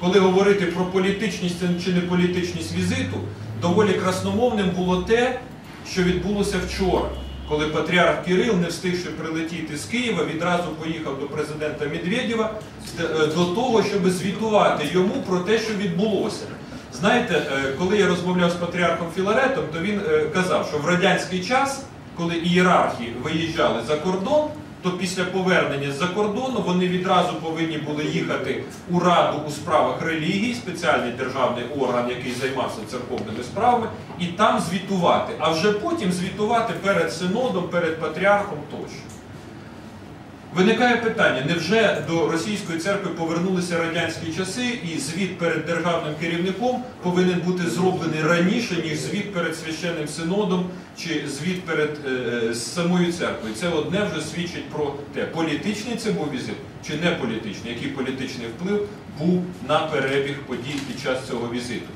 коли говорити про політичність чи не політичність візиту, доволі красномовним було те, що відбулося вчора, коли патріарх Кирил, не встигши прилетіти з Києва, відразу поїхав до президента Медведєва е, до того, щоб звітувати йому про те, що відбулося. Знаєте, е, коли я розмовляв з патріархом Філаретом, то він е, казав, що в радянський час, коли ієрархи виїжджали за кордон, то після повернення з-за кордону вони відразу повинні були їхати у Раду у справах релігії, спеціальний державний орган, який займався церковними справами, і там звітувати, а вже потім звітувати перед синодом, перед патріархом тощо. Виникає питання, невже до російської церкви повернулися радянські часи, і звіт перед державним керівником повинен бути зроблений раніше, ніж звіт перед священним синодом чи звіт перед е, самою церквою? Це одне вже свідчить про те, політичний це був візит чи не політичний, який політичний вплив був на перебіг подій під час цього візиту.